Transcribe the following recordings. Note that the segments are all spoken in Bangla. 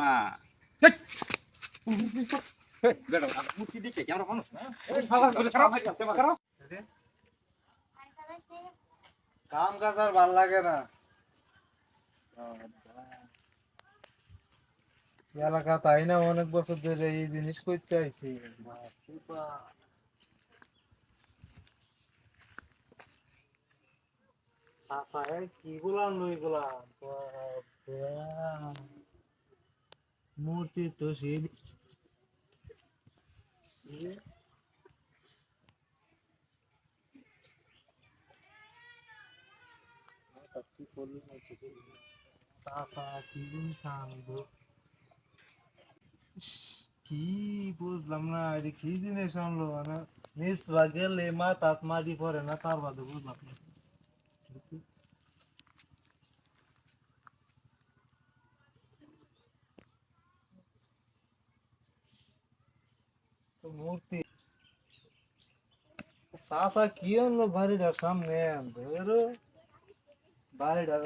না। কাম কাজ আর ভালো লাগে না। এলাকা তাই না? অনেক বছর ধরে এই জিনিস করতে আইছি। এই কি গুলান লই গুলান? বাপরে বাপ। মূর্তি তো সেই কি করলি না চাচা কি জিনিস আনব ইস, কি বুঝলাম না এটা কি জিনিস আনলো মানে মিস বা গেলে মা তাত মারি পরে না তার বাদে বুঝলাম না মূর্তি চাচা কি আনলো বাড়িটার সামনে ধরো বাড়িটার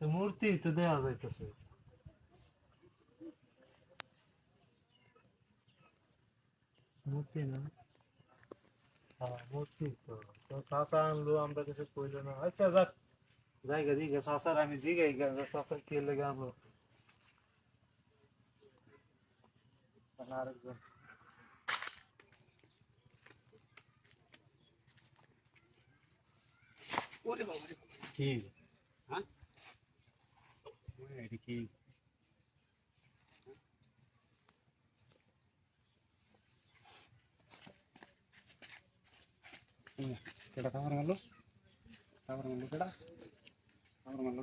মূর্তি তো দেওয়া যাইতেছে আমরা কিছু কইলো না আচ্ছা যাক জায়গা জিগা চাচার আমি গা চাচা কে লেগে আনলো আর আরেকজন কি হ্যাঁ এটা কি কেডা কামড় মারলো কামড় মারলো কেডা কামড় মারলো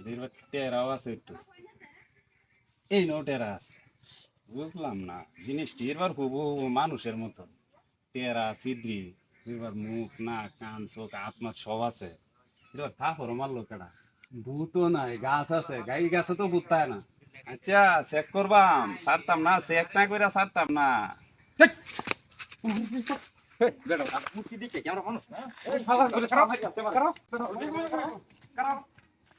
এটার এই নো টেরা আছে বুঝলাম না জিনিসটি এবার হুবু মানুষের মতো টেরা সিদ্রি এবার মুখ না কান চোখ আত্মা সব আছে এবার থাপর মারলো কেডা ভূতও নাই গাছ আছে গাই গাছে তো ভূত পায় না আচ্ছা চেক করবাম সারতাম না চেক না করে সারতাম না খারাপ